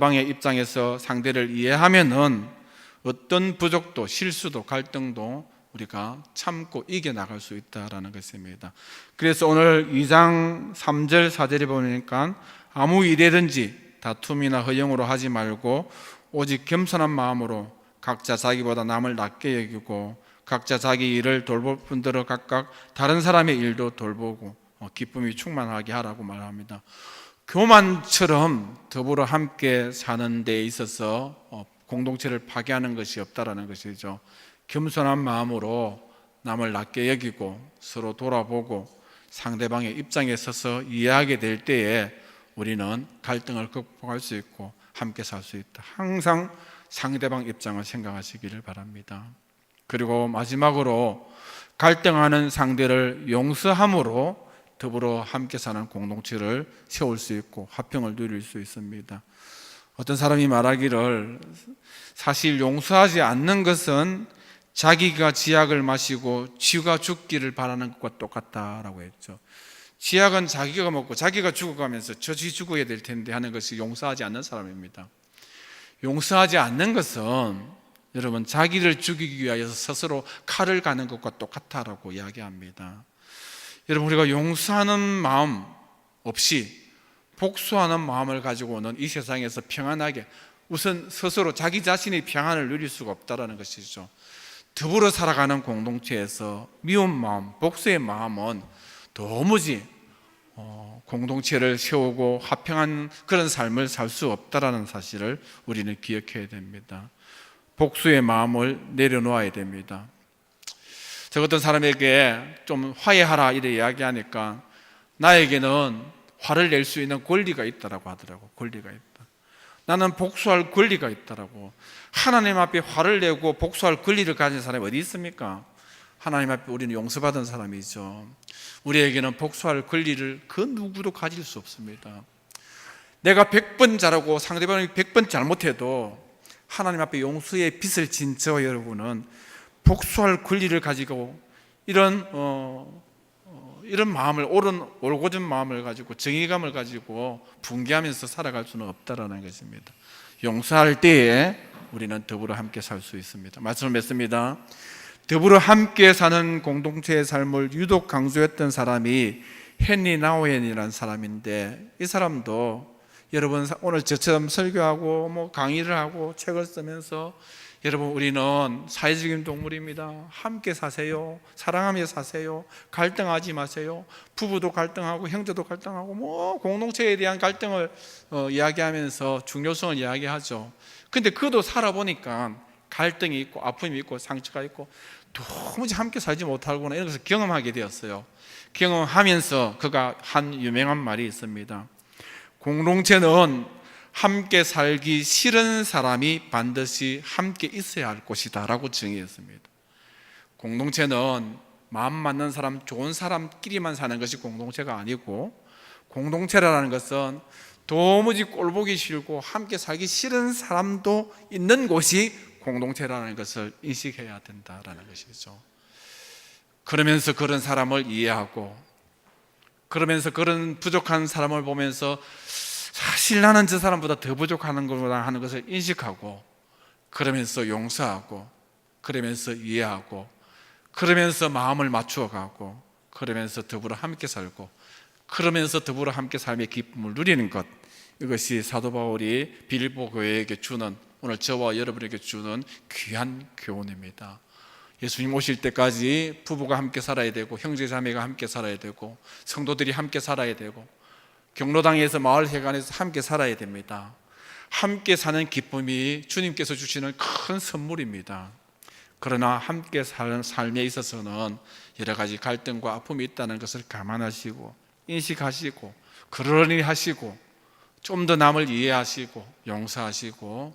상대방의 입장에서 상대를 이해하면은 어떤 부족도 실수도 갈등도 우리가 참고 이겨 나갈 수 있다라는 것입니다. 그래서 오늘 2장 3절 4절에 보니까 아무 일이든지 다툼이나 허영으로 하지 말고 오직 겸손한 마음으로 각자 자기보다 남을 낮게 여기고 각자 자기 일을 돌볼 분들은 각각 다른 사람의 일도 돌보고 어, 기쁨이 충만하게 하라고 말합니다. 교만처럼 더불어 함께 사는 데 있어서 어, 공동체를 파괴하는 것이 없다라는 것이죠. 겸손한 마음으로 남을 낮게 여기고 서로 돌아보고 상대방의 입장에 서서 이해하게 될 때에 우리는 갈등을 극복할 수 있고 함께 살 수 있다. 항상 상대방 입장을 생각하시기를 바랍니다. 그리고 마지막으로 갈등하는 상대를 용서함으로 더불어 함께 사는 공동체를 세울 수 있고 화평을 누릴 수 있습니다. 어떤 사람이 말하기를 사실 용서하지 않는 것은 자기가 지약을 마시고 쥐가 죽기를 바라는 것과 똑같다라고 했죠. 지약은 자기가 먹고 자기가 죽어가면서 저 쥐 죽어야 될 텐데 하는 것이 용서하지 않는 사람입니다. 용서하지 않는 것은 여러분 자기를 죽이기 위하여서 스스로 칼을 가는 것과 똑같다라고 이야기합니다. 여러분 우리가 용서하는 마음 없이 복수하는 마음을 가지고는 이 세상에서 평안하게 우선 스스로 자기 자신의 평안을 누릴 수가 없다라는 것이죠. 더불어 살아가는 공동체에서 미운 마음, 복수의 마음은 도무지 어, 공동체를 세우고 화평한 그런 삶을 살 수 없다라는 사실을 우리는 기억해야 됩니다. 복수의 마음을 내려놓아야 됩니다. 저 어떤 사람에게 좀 화해하라 이래 이야기하니까 나에게는 화를 낼 수 있는 권리가 있다라고 하더라고. 권리가 있다. 나는 복수할 권리가 있다라고. 하나님 앞에 화를 내고 복수할 권리를 가진 사람이 어디 있습니까? 하나님 앞에 우리는 용서받은 사람이죠. 우리에게는 복수할 권리를 그 누구도 가질 수 없습니다. 내가 100번 잘하고 상대방이 100번 잘못해도 하나님 앞에 용서의 빚을 진 저 여러분은 복수할 권리를 가지고 이런 어, 어, 이런 마음을 옳은 올곧은 마음을 가지고 정의감을 가지고 분개하면서 살아갈 수는 없다라는 것입니다. 용서할 때에 우리는 더불어 함께 살 수 있습니다. 말씀을 맺습니다. 더불어 함께 사는 공동체의 삶을 유독 강조했던 사람이 헨리 나우엔이라는 사람인데 이 사람도 여러분 오늘 저처럼 설교하고 뭐 강의를 하고 책을 쓰면서 여러분 우리는 사회적인 동물입니다. 함께 사세요. 사랑하며 사세요. 갈등하지 마세요. 부부도 갈등하고 형제도 갈등하고 뭐 공동체에 대한 갈등을 어, 이야기하면서 중요성을 이야기하죠. 근데 그도 살아보니까 갈등이 있고 아픔이 있고 상처가 있고 도무지 함께 살지 못하구나 이런 것을 경험하게 되었어요. 경험하면서 그가 한 유명한 말이 있습니다. 공동체는 함께 살기 싫은 사람이 반드시 함께 있어야 할 곳이다라고 정의했습니다. 공동체는 마음 맞는 사람, 좋은 사람끼리만 사는 것이 공동체가 아니고 공동체라는 것은 도무지 꼴보기 싫고 함께 살기 싫은 사람도 있는 곳이 공동체라는 것을 인식해야 된다라는 것이죠. 그러면서 그런 사람을 이해하고 그러면서 그런 부족한 사람을 보면서 사실 나는 저 사람보다 더 부족하는 거구나 하는 것을 인식하고 그러면서 용서하고 그러면서 이해하고 그러면서 마음을 맞추어 가고 그러면서 더불어 함께 살고 그러면서 더불어 함께 삶의 기쁨을 누리는 것 이것이 사도 바울이 빌보 교회에게 주는 오늘 저와 여러분에게 주는 귀한 교훈입니다. 예수님 오실 때까지 부부가 함께 살아야 되고 형제 자매가 함께 살아야 되고 성도들이 함께 살아야 되고 경로당에서 마을 회관에서 함께 살아야 됩니다. 함께 사는 기쁨이 주님께서 주시는 큰 선물입니다. 그러나 함께 사는 삶에 있어서는 여러 가지 갈등과 아픔이 있다는 것을 감안하시고 인식하시고 그러니 하시고 좀 더 남을 이해하시고 용서하시고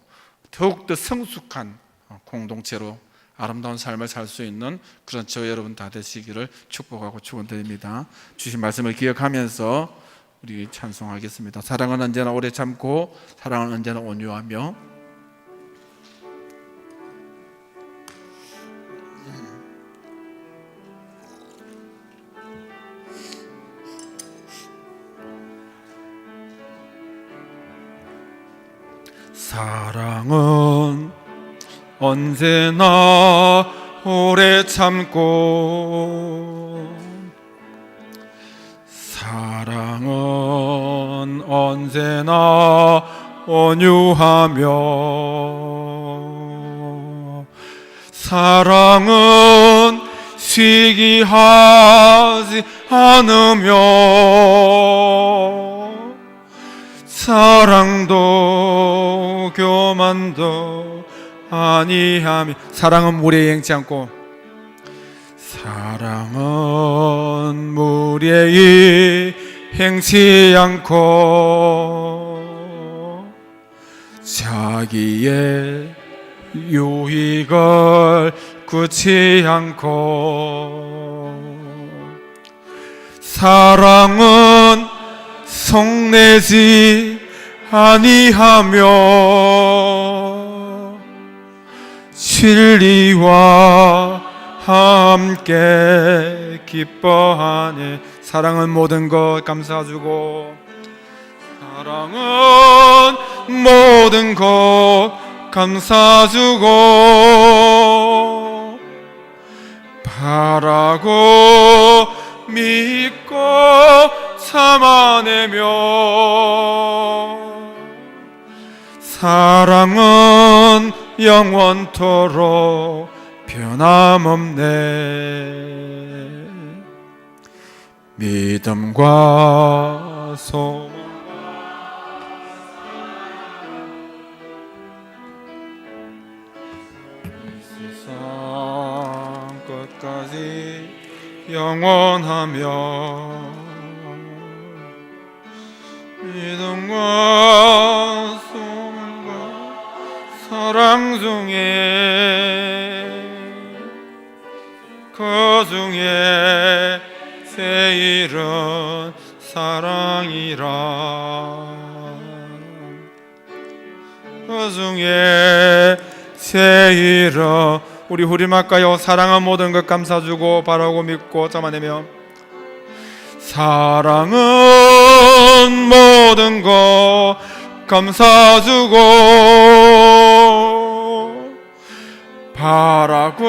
더욱더 성숙한 공동체로 아름다운 삶을 살 수 있는 그런 저 여러분 다 되시기를 축복하고 축원드립니다. 주신 말씀을 기억하면서 우리 찬송하겠습니다. 사랑은 언제나 오래 참고 사랑은 언제나 온유하며 사랑은 언제나 오래 참고 사랑은 언제나 온유하며 사랑은 시기하지 않으며 사랑도 교만도 아니하며 사랑은 물에 행치 않고 사랑은 물에 행치 않고 자기의 유익을 굳이 않고 사랑은 성내지 아니하며 진리와 함께 기뻐하네. 사랑은 모든 것 감사주고 사랑은 모든 것 감사주고 바라고 믿고 참아내며 사랑은 영원토록 변함없네. 믿음과 소망 세상 끝까지 영원하며 믿음과 중에 그 중에 제일은 사랑이라. 그 중에 제일은 우리 후리마까요. 사랑한 모든 것 감사주고 바라고 믿고 참아내며. 사랑은 모든 것 감사주고 바라고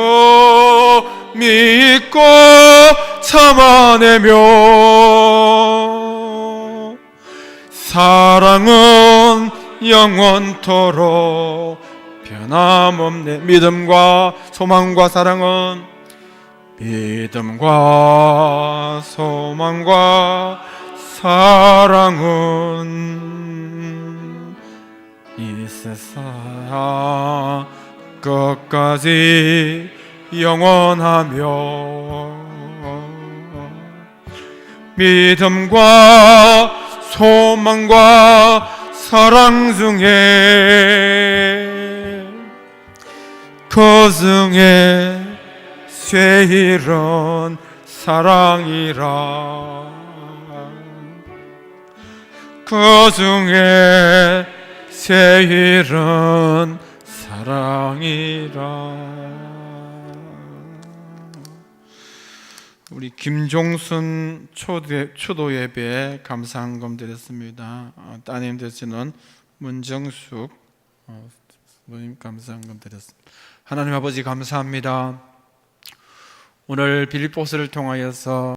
믿고 참아내며 사랑은 영원토록 변함없네. 믿음과 소망과 사랑은 믿음과 소망과 사랑은 이 세상 끝까지 영원하며 믿음과 소망과 사랑 중에 그 중에 제일은 사랑이라. 그 중에 제일은 사랑이라 우리 김종순 초대, 초도 예배 감사한금 드렸습니다. 어, 따님 되시는 문정숙 어, 모임 감사한금 드렸습니다. 하나님 아버지 감사합니다. 오늘 빌립보스를 통하여서